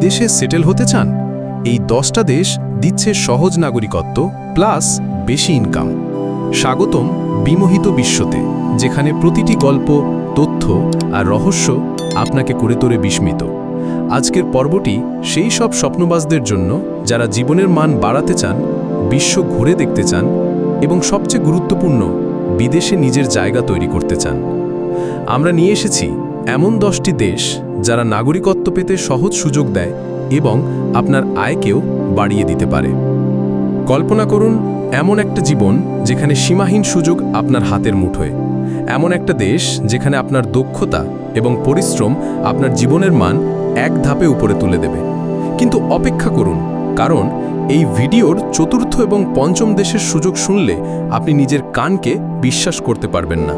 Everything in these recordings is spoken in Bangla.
বিদেশে সেটেল হতে চান, এই দশটা দেশ দিচ্ছে সহজ নাগরিকত্ব প্লাস বেশি ইনকাম স্বাগতম বিমোহিত বিশ্বতে, যেখানে প্রতিটি গল্প, তথ্য আর রহস্য আপনাকে করে তোলে বিস্মিত। আজকের পর্বটি সেই সব স্বপ্নবাজদের জন্য যারা জীবনের মান বাড়াতে চান, বিশ্ব ঘুরে দেখতে চান এবং সবচেয়ে গুরুত্বপূর্ণ, বিদেশে নিজের জায়গা তৈরি করতে চান। আমরা নিয়ে এসেছি এমন দশটি দেশ যারা নাগরিকত্ব পেতে সহজ সুযোগ দেয় এবং আপনার আয়কেও বাড়িয়ে দিতে পারে। কল্পনা করুন, এমন একটা জীবন যেখানে সীমাহীন সুযোগ আপনার হাতের মুঠোয়। এমন একটা দেশ যেখানে আপনার দক্ষতা এবং পরিশ্রম আপনার জীবনের মান এক ধাপে উপরে তুলে দেবে। কিন্তু অপেক্ষা করুন, কারণ এই ভিডিওর চতুর্থ এবং পঞ্চম দেশের সুযোগ শুনলে আপনি নিজের কানকে বিশ্বাস করতে পারবেন না।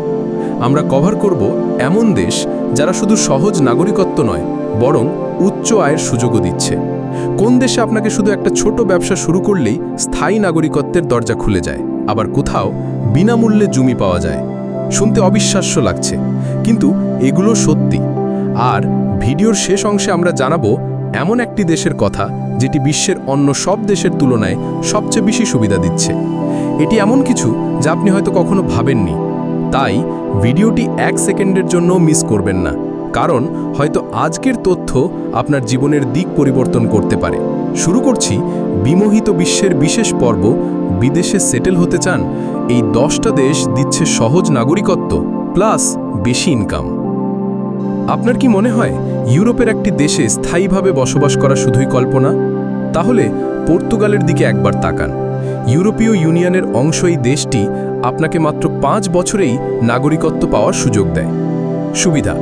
আমরা কভার করব এমন দেশ যারা শুধু সহজ নাগরিকত্ব নয়, বরং উচ্চ আয়ের সুযোগও দিচ্ছে। কোন দেশে আপনাকে শুধু একটা ছোট ব্যবসা শুরু করলেই স্থায়ী নাগরিকত্বের দরজা খুলে যায়, আবার কোথাও বিনামূল্যে জমি পাওয়া যায়? শুনতে অবিশ্বাস্য লাগছে। কিন্তু এগুলো সত্যি। আর ভিডিওর শেষ অংশে আমরা জানাব, এমন একটি দেশের কথা যেটি বিশ্বের অন্য সব দেশের তুলনায় সবচেয়ে বেশি সুবিধা দিচ্ছে। এটি এমন কিছু যা আপনি হয়তো কখনো ভাবেননি। তাই ভিডিওটি এক সেকেন্ডের জন্য মিস করবেন না, কারণ হয়তো আজকের তথ্য আপনার জীবনের দিক পরিবর্তন করতে পারে। শুরু করছি বিমোহিত বিশ্বের বিশেষ পর্ব, বিদেশে সেটেল হতে চান, এই দশটা দেশ দিচ্ছে সহজ নাগরিকত্ব, প্লাস বেশি ইনকাম। আপনার কি মনে হয় ইউরোপের একটি দেশে স্থায়ীভাবে বসবাস করা শুধুই কল্পনা? তাহলে পর্তুগালের দিকে একবার তাকান। ইউরোপীয় ইউনিয়নের অংশ এই দেশটি আপনাকে মাত্র পাঁচ বছরেই নাগরিকত্ব পাওয়ার সুযোগ দেয়। সুবিধা,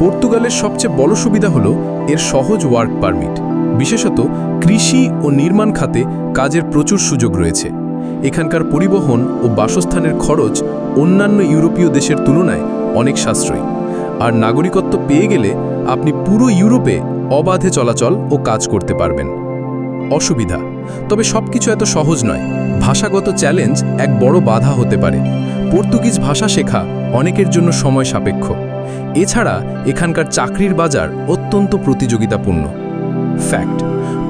পর্তুগালের সবচেয়ে বড় সুবিধা হল এর সহজ ওয়ার্ক পারমিট। বিশেষত কৃষি ও নির্মাণ খাতে কাজের প্রচুর সুযোগ রয়েছে। এখানকার পরিবহন ও বাসস্থানের খরচ অন্যান্য ইউরোপীয় দেশের তুলনায় অনেক সাশ্রয়ী। আর নাগরিকত্ব পেয়ে গেলে আপনি পুরো ইউরোপে অবাধে চলাচল ও কাজ করতে পারবেন। অসুবিধা। তবে সবকিছু এত সহজ নয়। ভাষাগত চ্যালেঞ্জ এক বড় বাধা হতে পারে। পর্তুগিজ ভাষা শেখা অনেকের জন্য সময় সাপেক্ষ। এছাড়া এখানকার চাকরির বাজার অত্যন্ত প্রতিযোগিতাপূর্ণ। ফ্যাক্ট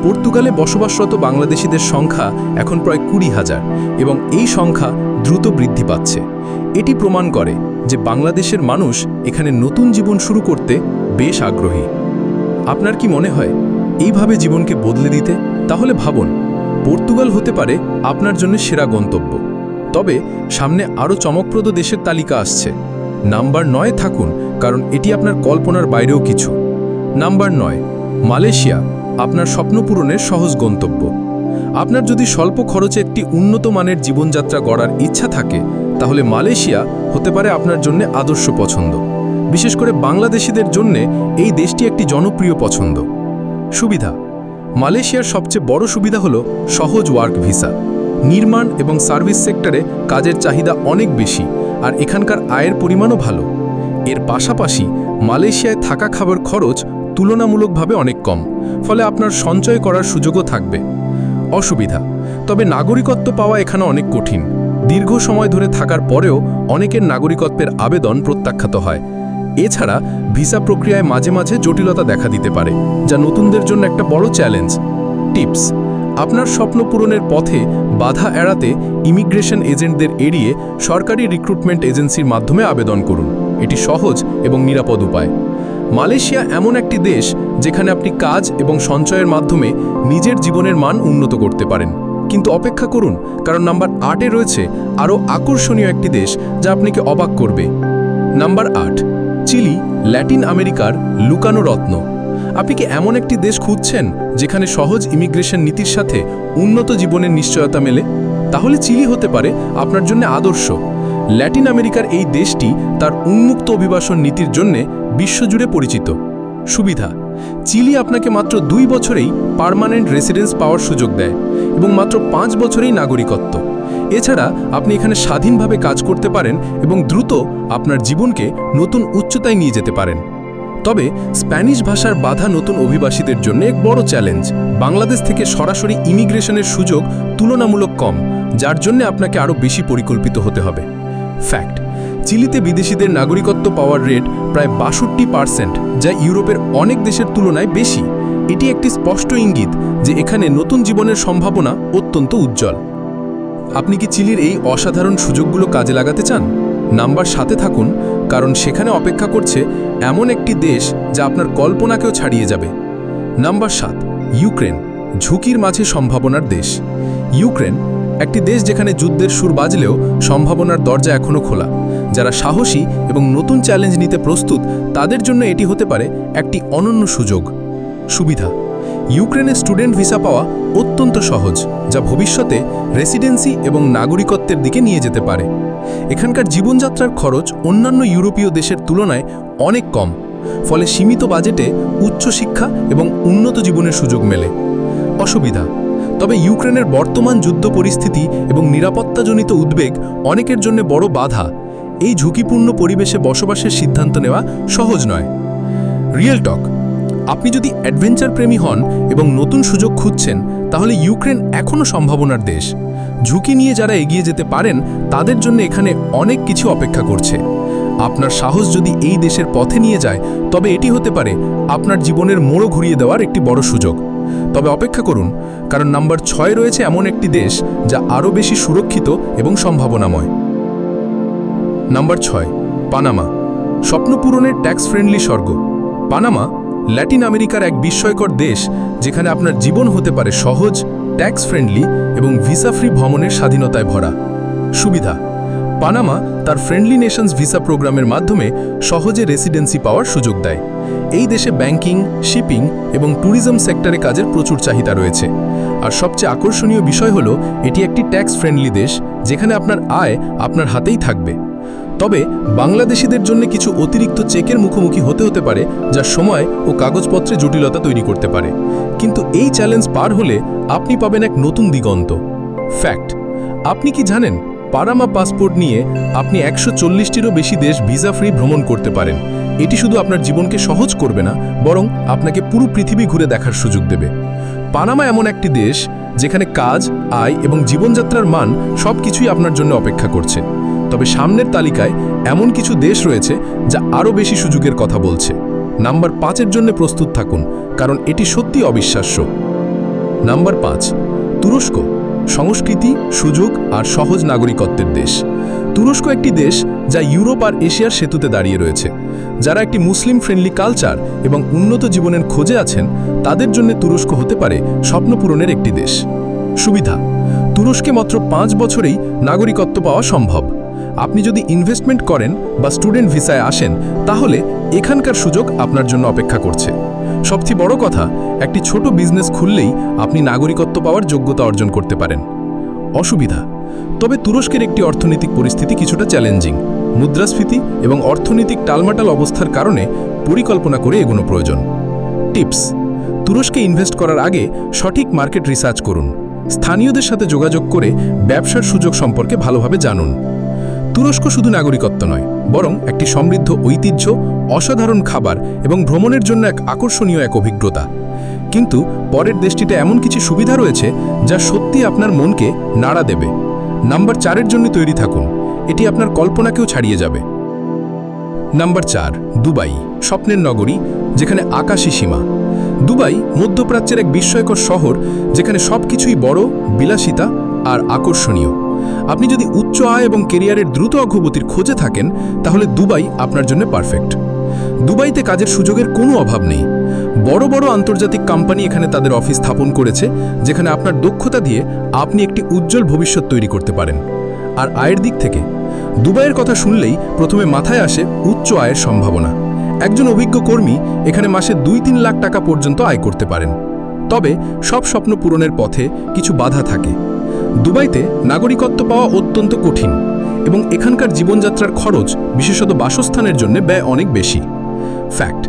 পর্তুগালে বসবাসরত বাংলাদেশিদের সংখ্যা এখন প্রায় কুড়ি হাজার এবং এই সংখ্যা দ্রুত বৃদ্ধি পাচ্ছে। এটি প্রমাণ করে যে বাংলাদেশের মানুষ এখানে নতুন জীবন শুরু করতে বেশ আগ্রহী। আপনার কি মনে হয়? এইভাবে জীবনকে বদলে দিতে, তাহলে ভাবুন, পর্তুগাল হতে পারে আপনার জন্য সেরা গন্তব্য। তবে সামনে আরও চমকপ্রদ দেশের তালিকা আসছে। নাম্বার নয় থাকুন, কারণ এটি আপনার কল্পনার বাইরেও কিছু। নাম্বার নয়, মালয়েশিয়া আপনার স্বপ্ন পূরণের সহজ গন্তব্য। আপনার যদি স্বল্প খরচে একটি উন্নত মানের জীবনযাত্রা গড়ার ইচ্ছা থাকে, তাহলে মালয়েশিয়া হতে পারে আপনার জন্য আদর্শ পছন্দ। বিশেষ করে বাংলাদেশিদের জন্য এই দেশটি একটি জনপ্রিয় পছন্দ। সুবিধা। মালয়েশিয়ার সবচেয়ে বড় সুবিধা হলো সহজ ওয়ার্ক ভিসা। নির্মাণ এবং সার্ভিস সেক্টরে কাজের চাহিদা অনেক বেশি আর এখানকার আয়ের পরিমাণও ভালো। এর পাশাপাশি মালয়েশিয়ায় থাকা খাবার খরচ তুলনামূলকভাবে অনেক কম, ফলে আপনার সঞ্চয় করার সুযোগও থাকবে। অসুবিধা, তবে নাগরিকত্ব পাওয়া এখানে অনেক কঠিন। দীর্ঘ সময় ধরে থাকার পরেও অনেকের নাগরিকত্বের আবেদন প্রত্যাখ্যাত হয়। এছাড়া ভিসা প্রক্রিয়ায় মাঝে মাঝে জটিলতা দেখা দিতে পারে, যা নতুনদের জন্য একটা বড় চ্যালেঞ্জ। টিপস, আপনার স্বপ্ন পূরণের পথে বাধা এড়াতে ইমিগ্রেশন এজেন্টদের এড়িয়ে সরকারি রিক্রুটমেন্ট এজেন্সির মাধ্যমে আবেদন করুন। এটি সহজ এবং নিরাপদ উপায়। মালয়েশিয়া এমন একটি দেশ যেখানে আপনি কাজ এবং সঞ্চয়ের মাধ্যমে নিজের জীবনের মান উন্নত করতে পারেন। কিন্তু অপেক্ষা করুন, কারণ নাম্বার আটে রয়েছে আরও আকর্ষণীয় একটি দেশ যা আপনাকে অবাক করবে। নাম্বার আট ল্যাটিন আমেরিকার লুকানো রত্ন আপনি কি এমন একটি দেশ খুঁজছেন যেখানে সহজ ইমিগ্রেশন নীতির সাথে উন্নত জীবনের নিশ্চয়তা মেলে? তাহলে চিলি হতে পারে আপনার জন্য আদর্শ। ল্যাটিন আমেরিকার এই দেশটি তার উন্মুক্ত অভিবাসন নীতির জন্য বিশ্বজুড়ে পরিচিত। সুবিধা, চিলি আপনাকে মাত্র দুই বছরেই পার্মানেন্ট রেসিডেন্স পাওয়ার সুযোগ দেয় এবং মাত্র পাঁচ বছরেই নাগরিকত্ব। এছাড়া আপনি এখানে স্বাধীনভাবে কাজ করতে পারেন এবং দ্রুত আপনার জীবনকে নতুন উচ্চতায় নিয়ে যেতে পারেন। তবে স্প্যানিশ ভাষার বাধা নতুন অভিবাসীদের জন্য এক বড় চ্যালেঞ্জ। বাংলাদেশ থেকে সরাসরি ইমিগ্রেশনের সুযোগ তুলনামূলক কম, যার জন্য আপনাকে আরও বেশি পরিকল্পিত হতে হবে। ফ্যাক্ট, চিলিতে বিদেশিদের নাগরিকত্ব পাওয়ার রেট প্রায় বাষট্টি পার্সেন্ট, যা ইউরোপের অনেক দেশের তুলনায় বেশি। এটি একটি স্পষ্ট ইঙ্গিত যে এখানে নতুন জীবনের সম্ভাবনা অত্যন্ত উজ্জ্বল। আপনি কি চিলির এই অসাধারণ সুযোগগুলো কাজে লাগাতে চান? নাম্বার সাথে থাকুন, কারণ সেখানে অপেক্ষা করছে এমন একটি দেশ যা আপনার কল্পনাকেও ছাড়িয়ে যাবে। নাম্বার সাত, ইউক্রেন, ঝুঁকির মাঝে সম্ভাবনার দেশ। ইউক্রেন, একটি দেশ যেখানে যুদ্ধের সুর বাজলেও সম্ভাবনার দরজা এখনও খোলা। যারা সাহসী এবং নতুন চ্যালেঞ্জ নিতে প্রস্তুত, তাদের জন্য এটি হতে পারে একটি অনন্য সুযোগ। সুবিধা ইউক্রেনে স্টুডেন্ট ভিসা পাওয়া অত্যন্ত সহজ, যা ভবিষ্যতে রেসিডেন্সি এবং নাগরিকত্বের দিকে নিয়ে যেতে পারে। এখানকার জীবনযাত্রার খরচ অন্যান্য ইউরোপীয় দেশের তুলনায় অনেক কম, ফলে সীমিত বাজেটে উচ্চশিক্ষা এবং উন্নত জীবনের সুযোগ মেলে। অসুবিধা, তবে ইউক্রেনের বর্তমান যুদ্ধ পরিস্থিতি এবং নিরাপত্তাজনিত উদ্বেগ অনেকের জন্য বড় বাধা। এই ঝুঁকিপূর্ণ পরিবেশে বসবাসের সিদ্ধান্ত নেওয়া সহজ নয়। রিয়েল টক আপনি যদি অ্যাডভেঞ্চার প্রেমী হন এবং নতুন সুযোগ খুঁজছেন, তাহলে ইউক্রেন এখনও সম্ভাবনার দেশ। ঝুঁকি নিয়ে যারা এগিয়ে যেতে পারেন, তাদের জন্য এখানে অনেক কিছু অপেক্ষা করছে। আপনার সাহস যদি এই দেশের পথে নিয়ে যায়, তবে এটি হতে পারে আপনার জীবনের মোড়ো ঘুরিয়ে দেওয়ার একটি বড় সুযোগ। তবে অপেক্ষা করুন, কারণ নাম্বার ছয় রয়েছে এমন একটি দেশ যা আরও বেশি সুরক্ষিত এবং সম্ভাবনাময়। নাম্বার ছয়, পানামা। স্বপ্ন পূরণের ট্যাক্স ফ্রেন্ডলি স্বর্গ। পানামা ল্যাটিন আমেরিকার এক বিস্ময়কর দেশ, যেখানে আপনার জীবন হতে পারে সহজ ট্যাক্স ফ্রেন্ডলি এবং ভিসা ফ্রি ভ্রমণের স্বাধীনতায় ভরা। সুবিধা, পানামা তার ফ্রেন্ডলি নেশনস ভিসা প্রোগ্রামের মাধ্যমে সহজে রেসিডেন্সি পাওয়ার সুযোগ দেয়। এই দেশে ব্যাংকিং শিপিং এবং ট্যুরিজম সেক্টরে কাজের প্রচুর চাহিদা রয়েছে। আর সবচেয়ে আকর্ষণীয় বিষয় হলো, এটি একটি ট্যাক্স ফ্রেন্ডলি দেশ, যেখানে আপনার আয় আপনার হাতেই থাকবে। তবে বাংলাদেশিদের জন্য কিছু অতিরিক্ত চেকের মুখোমুখি হতে হতে পারে, যা সময় ও কাগজপত্রে জটিলতা তৈরি করতে পারে। কিন্তু এই চ্যালেঞ্জ পার হলে আপনি পাবেন এক নতুন দিগন্ত। ফ্যাক্ট, আপনি কি জানেন, পারামা পাসপোর্ট নিয়ে আপনি একশো চল্লিশটিরও বেশি দেশ ভিসা ফ্রি ভ্রমণ করতে পারেন। এটি শুধু আপনার জীবনকে সহজ করবে না, বরং আপনাকে পুরো পৃথিবী ঘুরে দেখার সুযোগ দেবে। পানামা এমন একটি দেশ, যেখানে কাজ, আয় এবং জীবনযাত্রার মান সব কিছুই আপনার জন্য অপেক্ষা করছে। তবে সামনের তালিকায় এমন কিছু দেশ রয়েছে যা আরও বেশি সুযোগের কথা বলছে। নাম্বার পাঁচের জন্য প্রস্তুত থাকুন, কারণ এটি সত্যি অবিশ্বাস্য। নাম্বার পাঁচ, তুরস্ক, সংস্কৃতি, সুযোগ আর সহজ নাগরিকত্বের দেশ। তুরস্ক একটি দেশ যা ইউরোপ আর এশিয়ার সেতুতে দাঁড়িয়ে রয়েছে। যারা একটি মুসলিম ফ্রেন্ডলি কালচার এবং উন্নত জীবনের খোঁজে আছেন, তাদের জন্য তুরস্ক হতে পারে স্বপ্নপূরণের একটি দেশ। সুবিধা, তুরস্কে মাত্র পাঁচ বছরেই নাগরিকত্ব পাওয়া সম্ভব। আপনি যদি ইনভেস্টমেন্ট করেন বা স্টুডেন্ট ভিসায় আসেন, তাহলে এখানকার সুযোগ আপনার জন্য অপেক্ষা করছে। সবচেয়ে বড় কথা, একটি ছোট বিজনেস খুললেই আপনি নাগরিকত্ব পাওয়ার যোগ্যতা অর্জন করতে পারেন। অসুবিধা, তবে তুরস্কের একটি অর্থনৈতিক পরিস্থিতি কিছুটা চ্যালেঞ্জিং মুদ্রাস্ফীতি এবং অর্থনৈতিক টালমাটাল অবস্থার কারণে পরিকল্পনা করে এগোনো প্রয়োজন। টিপস, তুরস্কে ইনভেস্ট করার আগে সঠিক মার্কেট রিসার্চ করুন। স্থানীয়দের সাথে যোগাযোগ করে ব্যবসার সুযোগ সম্পর্কে ভালোভাবে জানুন। তুরস্ক শুধু নাগরিকত্ব নয়, বরং একটি সমৃদ্ধ ঐতিহ্য, অসাধারণ খাবার এবং ভ্রমণের জন্য এক আকর্ষণীয় এক অভিজ্ঞতা। কিন্তু পরের দেশটিতে এমন কিছু সুবিধা রয়েছে যা সত্যি আপনার মনকে নাড়া দেবে। নাম্বার চারের জন্য তৈরি থাকুন, এটি আপনার কল্পনাকেও ছাড়িয়ে যাবে। নাম্বার চার, দুবাই, স্বপ্নের নগরী, যেখানে আকাশী সীমা। দুবাই মধ্যপ্রাচ্যের এক বিস্ময়কর শহর, যেখানে সব কিছুই বড়, বিলাসিতা আর আকর্ষণীয়। আপনি যদি উচ্চ আয় এবং কেরিয়ারের দ্রুত অগ্রগতির খোঁজে থাকেন, তাহলে দুবাই আপনার জন্য পারফেক্ট। দুবাইতে কাজের সুযোগের কোনো অভাব নেই। বড় বড় আন্তর্জাতিক কোম্পানি এখানে তাদের অফিস স্থাপন করেছে, যেখানে আপনার দক্ষতা দিয়ে আপনি একটি উজ্জ্বল ভবিষ্যৎ তৈরি করতে পারেন। আর আয়ের দিক থেকে, দুবাইয়ের কথা শুনলেই প্রথমে মাথায় আসে উচ্চ আয়ের সম্ভাবনা। একজন অভিজ্ঞ কর্মী এখানে মাসে দুই তিন লাখ টাকা পর্যন্ত আয় করতে পারেন। তবে সব স্বপ্ন পূরণের পথে কিছু বাধা থাকে। দুবাইতে নাগরিকত্ব পাওয়া অত্যন্ত কঠিন এবং এখানকার জীবনযাত্রার খরচ, বিশেষত বাসস্থানের জন্য ব্যয় অনেক বেশি। ফ্যাক্ট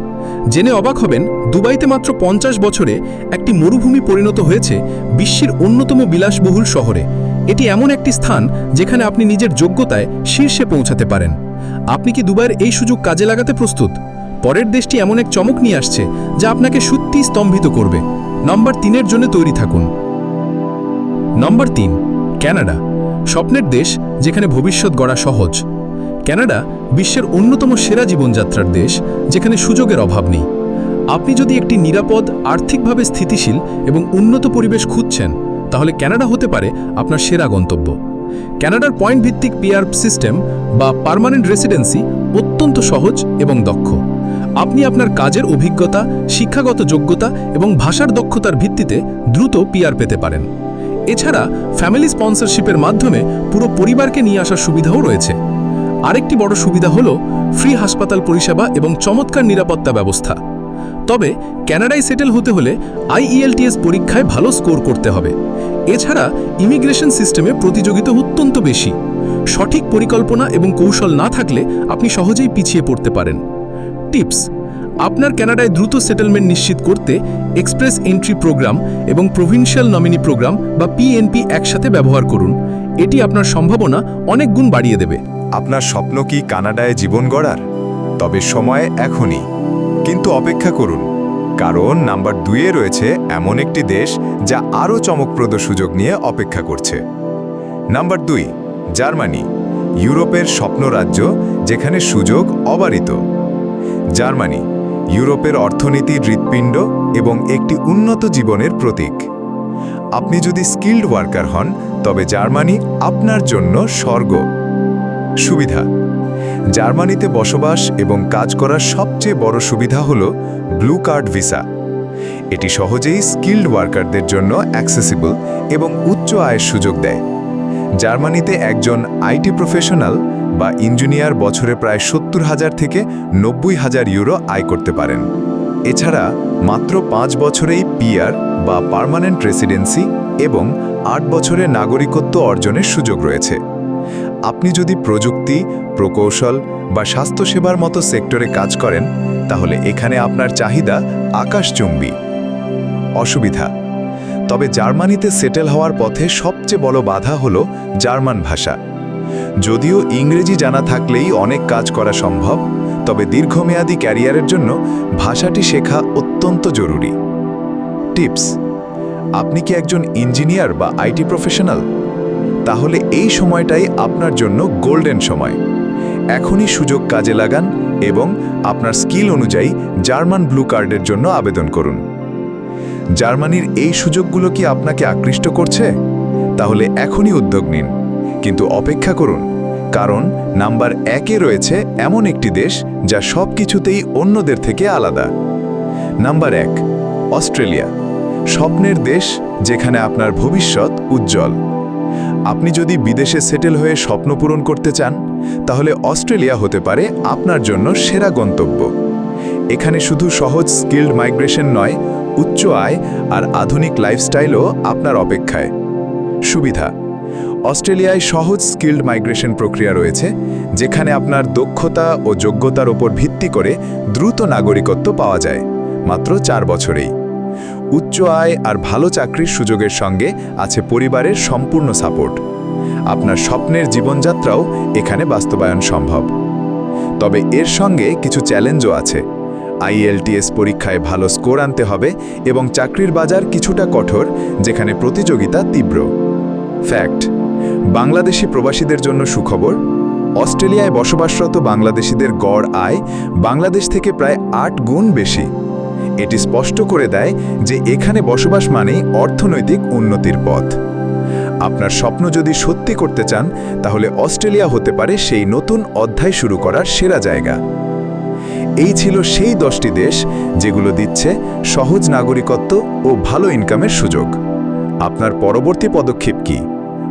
জেনে অবাক হবেন, দুবাইতে মাত্র পঞ্চাশ বছরে একটি মরুভূমি পরিণত হয়েছে বিশ্বের অন্যতম বিলাসবহুল শহরে। এটি এমন একটি স্থান যেখানে আপনি নিজের যোগ্যতায় শীর্ষে পৌঁছাতে পারেন। আপনি কি দুবাইয়ের এই সুযোগ কাজে লাগাতে প্রস্তুত? পরের দেশটি এমন এক চমক নিয়ে আসছে যা আপনাকে সত্যিই স্তম্ভিত করবে। নম্বর তিনের জন্য তৈরি থাকুন। নম্বর তিন ক্যানাডা স্বপ্নের দেশ যেখানে ভবিষ্যৎ গড়া সহজ। ক্যানাডা বিশ্বের অন্যতম সেরা জীবনযাত্রার দেশ যেখানে সুযোগের অভাব নেই। আপনি যদি একটি নিরাপদ, আর্থিকভাবে স্থিতিশীল এবং উন্নত পরিবেশ খুঁজছেন, তাহলে ক্যানাডা হতে পারে আপনার সেরা গন্তব্য। ক্যানাডার পয়েন্ট ভিত্তিক পিআর সিস্টেম বা পার্মানেন্ট রেসিডেন্সি অত্যন্ত সহজ এবং দক্ষ। আপনি আপনার কাজের অভিজ্ঞতা, শিক্ষাগত যোগ্যতা এবং ভাষার দক্ষতার ভিত্তিতে দ্রুত পিআর পেতে পারেন। এছাড়া ফ্যামিলি স্পন্সরশিপের মাধ্যমে পুরো পরিবারকে নিয়ে আসার সুবিধাও রয়েছে। আরেকটি বড় সুবিধা হল ফ্রি হাসপাতাল পরিষেবা এবং চমৎকার নিরাপত্তা ব্যবস্থা। তবে ক্যানাডায় সেটেল হতে হলে আইইএলটিএস পরীক্ষায় ভালো স্কোর করতে হবে। এছাড়া ইমিগ্রেশন সিস্টেমে প্রতিযোগিতা অত্যন্ত বেশি। সঠিক পরিকল্পনা এবং কৌশল না থাকলে আপনি সহজেই পিছিয়ে পড়তে পারেন। টিপস আপনার কানাডায় দ্রুত সেটেলমেন্ট নিশ্চিত করতে এক্সপ্রেস এন্ট্রি প্রোগ্রাম এবং প্রভিন্সিয়াল নমিনি প্রোগ্রাম বা পিএনপি একসাথে ব্যবহার করুন। এটি আপনার সম্ভাবনা অনেক গুণ বাড়িয়ে দেবে। আপনার স্বপ্ন কি কানাডায় জীবন গড়ার? তবে সময় এখনই। কিন্তু অপেক্ষা করুন, কারণ নাম্বার দুইয়ে রয়েছে এমন একটি দেশ যা আরও চমকপ্রদ সুযোগ নিয়ে অপেক্ষা করছে। নাম্বার দুই, জার্মানি, ইউরোপের স্বপ্ন রাজ্য যেখানে সুযোগ অবারিত। জার্মানি ইউরোপের অর্থনীতির হৃৎপিণ্ড এবং একটি উন্নত জীবনের প্রতীক। আপনি যদি স্কিল্ড ওয়ার্কার হন, তবে জার্মানি আপনার জন্য স্বর্গ। সুবিধা, জার্মানিতে বসবাস এবং কাজ করার সবচেয়ে বড় সুবিধা হল ব্লু কার্ড ভিসা। এটি সহজেই স্কিল্ড ওয়ার্কারদের জন্য অ্যাক্সেসিবল এবং উচ্চ আয়ের সুযোগ দেয়। জার্মানিতে একজন আইটি প্রফেশনাল বা ইঞ্জিনিয়ার বছরে প্রায় সত্তর হাজার থেকে নব্বই হাজার ইউরো আয় করতে পারেন। এছাড়া মাত্র পাঁচ বছরেই পিআর বা পার্মানেন্ট রেসিডেন্সি এবং আট বছরে নাগরিকত্ব অর্জনের সুযোগ রয়েছে। আপনি যদি প্রযুক্তি, প্রকৌশল বা স্বাস্থ্যসেবার মতো সেক্টরে কাজ করেন, তাহলে এখানে আপনার চাহিদা আকাশচুম্বী। অসুবিধা। তবে জার্মানিতে সেটেল হওয়ার পথে সবচেয়ে বড় বাধা হল জার্মান ভাষা। যদিও ইংরেজি জানা থাকলেই অনেক কাজ করা সম্ভব, তবে দীর্ঘমেয়াদী ক্যারিয়ারের জন্য ভাষাটি শেখা অত্যন্ত জরুরি। টিপস, আপনি কি একজন ইঞ্জিনিয়ার বা আইটি প্রফেশনাল? তাহলে এই সময়টাই আপনার জন্য গোল্ডেন সময়। এখনই সুযোগ কাজে লাগান এবং আপনার স্কিল অনুযায়ী জার্মান ব্লু কার্ডের জন্য আবেদন করুন। জার্মানির এই সুযোগগুলো কি আপনাকে আকৃষ্ট করছে? তাহলে এখনই উদ্যোগ নিন, কিন্তু অপেক্ষা করুন। কারণ নাম্বার একে রয়েছে এমন একটি দেশ যা সব কিছুতেই অন্যদের থেকে আলাদা। নাম্বার এক, অস্ট্রেলিয়া। স্বপ্নের দেশ যেখানে আপনার ভবিষ্যৎ উজ্জ্বল। আপনি যদি বিদেশে সেটেল হয়ে স্বপ্ন পূরণ করতে চান, তাহলে অস্ট্রেলিয়া হতে পারে আপনার জন্য সেরা গন্তব্য। এখানে শুধু সহজ স্কিল্ড মাইগ্রেশন নয়, উচ্চ আয় আর আধুনিক লাইফস্টাইলও আপনার অপেক্ষায়। সুবিধা অস্ট্রেলিয়ায় সহজ স্কিল্ড মাইগ্রেশন প্রক্রিয়া রয়েছে, যেখানে আপনার দক্ষতা ও যোগ্যতার ওপর ভিত্তি করে দ্রুত নাগরিকত্ব পাওয়া যায়, মাত্র চার বছরেই। উচ্চ আয় আর ভালো চাকরির সুযোগের সঙ্গে আছে পরিবারের সম্পূর্ণ সাপোর্ট। আপনার স্বপ্নের জীবনযাত্রাও এখানে বাস্তবায়ন সম্ভব। তবে এর সঙ্গে কিছু চ্যালেঞ্জও আছে। আইএলটিএস পরীক্ষায় ভালো স্কোর আনতে হবে এবং চাকরির বাজার কিছুটা কঠোর, যেখানে প্রতিযোগিতা তীব্র। ফ্যাক্ট। বাংলাদেশি প্রবাসীদের জন্য সুখবর, অস্ট্রেলিয়ায় বসবাসরত বাংলাদেশিদের গড় আয় বাংলাদেশ থেকে প্রায় আট গুণ বেশি। এটি স্পষ্ট করে দেয় যে এখানে বসবাস মানেই অর্থনৈতিক উন্নতির পথ। আপনার স্বপ্ন যদি সত্যি করতে চান, তাহলে অস্ট্রেলিয়া হতে পারে সেই নতুন অধ্যায় শুরু করার সেরা জায়গা। এই ছিল সেই দশটি দেশ যেগুলো দিচ্ছে সহজ নাগরিকত্ব ও ভালো ইনকামের সুযোগ। আপনার পরবর্তী পদক্ষেপ কি?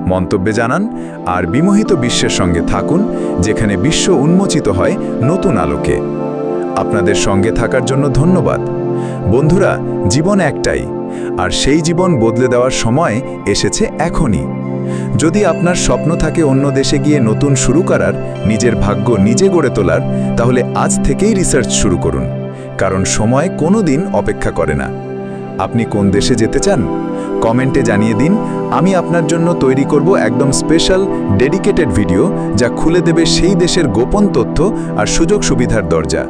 মন্তব্যে জানান, আর বিমোহিত বিশ্বের সঙ্গে থাকুন, যেখানে বিশ্ব উন্মোচিত হয় নতুন আলোকে। আপনাদের সঙ্গে থাকার জন্য ধন্যবাদ। বন্ধুরা, জীবন একটাই, আর সেই জীবন বদলে দেওয়ার সময় এসেছে এখনই। যদি আপনার স্বপ্ন থাকে অন্য দেশে গিয়ে নতুন শুরু করার, নিজের ভাগ্য নিজে গড়ে তোলার, তাহলে আজ থেকেই রিসার্চ শুরু করুন। কারণ সময় কোনো দিন অপেক্ষা করে না। আপনি কোন দেশে যেতে চান? কমেন্টে জানিয়ে দিন, আমি আপনার জন্য তৈরি করব একদম স্পেশাল, ডেডিকেটেড ভিডিও যা খুলে দেবে সেই দেশের গোপন তথ্য আর সুযোগ সুবিধার দরজা।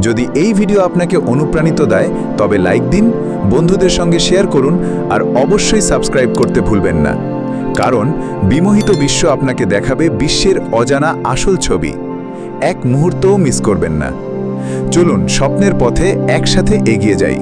যদি এই ভিডিও আপনাকে অনুপ্রাণিত দেয়, তবে লাইক দিন, বন্ধুদের সঙ্গে শেয়ার করুন আর অবশ্যই সাবস্ক্রাইব করতে ভুলবেন না। কারণ, বিমোহিত বিশ্ব আপনাকে দেখাবে বিশ্বের অজানা আসল ছবি। এক মুহূর্তও মিস করবেন না। চলুন, স্বপ্নের পথে একসাথে এগিয়ে যাই।